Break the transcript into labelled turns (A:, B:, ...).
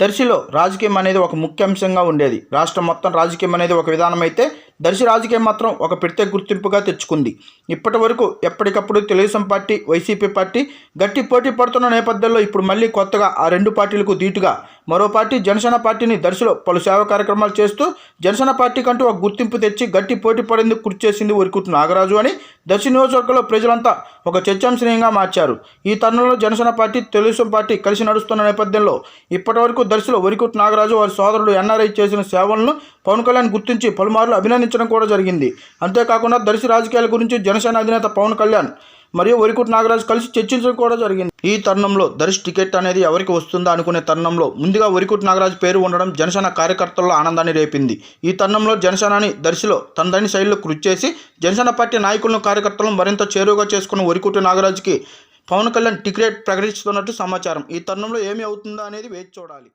A: దర్శిలో రాజకీయం అనేది ఒక ముఖ్య అంశంగా ఉండేది. రాష్ట్రం మొత్తం రాజకీయం అనేది ఒక విధానం అయితే దర్శి రాజకీయం మాత్రం ఒక ప్రత్యేక గుర్తింపుగా తెచ్చుకుంది. ఇప్పటి వరకు ఎప్పటికప్పుడు తెలుగుదేశం పార్టీ వైసీపీ పార్టీ గట్టి పోటీ పడుతున్న నేపథ్యంలో ఇప్పుడు మళ్ళీ కొత్తగా ఆ రెండు పార్టీలకు ధీటుగా మరో పార్టీ జనసేన పార్టీని దర్శిలో పలు సేవా కార్యక్రమాలు చేస్తూ జనసేన పార్టీ కంటూ ఒక గుర్తింపు తెచ్చి గట్టి పోటీ పడేందుకు కృషి చేసింది వరికుట్టు నాగరాజు అని దర్శి నియోజకవర్గంలో ప్రజలంతా ఒక చర్చాంశనీయంగా మార్చారు. ఈ తరుణంలో జనసేన పార్టీ తెలుగుదేశం పార్టీ కలిసి నడుస్తున్న నేపథ్యంలో ఇప్పటివరకు దర్శిలో వరికుట్ నాగరాజు వారి సోదరుడు ఎన్ఆర్ఐ చేసిన సేవలను పవన్ కళ్యాణ్ గుర్తించి పలుమార్లు అభినందించడం కూడా జరిగింది. అంతేకాకుండా దర్శి రాజకీయాల గురించి జనసేన అధినేత పవన్ కళ్యాణ్ మరియు వరికుట్ నాగరాజు కలిసి చర్చించడం కూడా జరిగింది. ఈ తరుణంలో దర్శి టికెట్ అనేది ఎవరికి వస్తుందా అనుకునే తరుణంలో ముందుగా వరికుట్ నాగరాజు పేరు ఉండడం జనసేన కార్యకర్తల్లో ఆనందాన్ని రేపింది. ఈ తరుణంలో జనసేనాని దర్శిలో తనదైన శైలిలో కృషి చేసి జనసేన పార్టీ నాయకులను కార్యకర్తలను మరింత చేరువుగా చేసుకున్న వరికుటి నాగరాజుకి పవన్ కళ్యాణ్ టికెట్ ప్రకటిస్తున్నట్టు సమాచారం. ఈ తరుణంలో ఏమి అవుతుందో అనేది వేచి చూడాలి.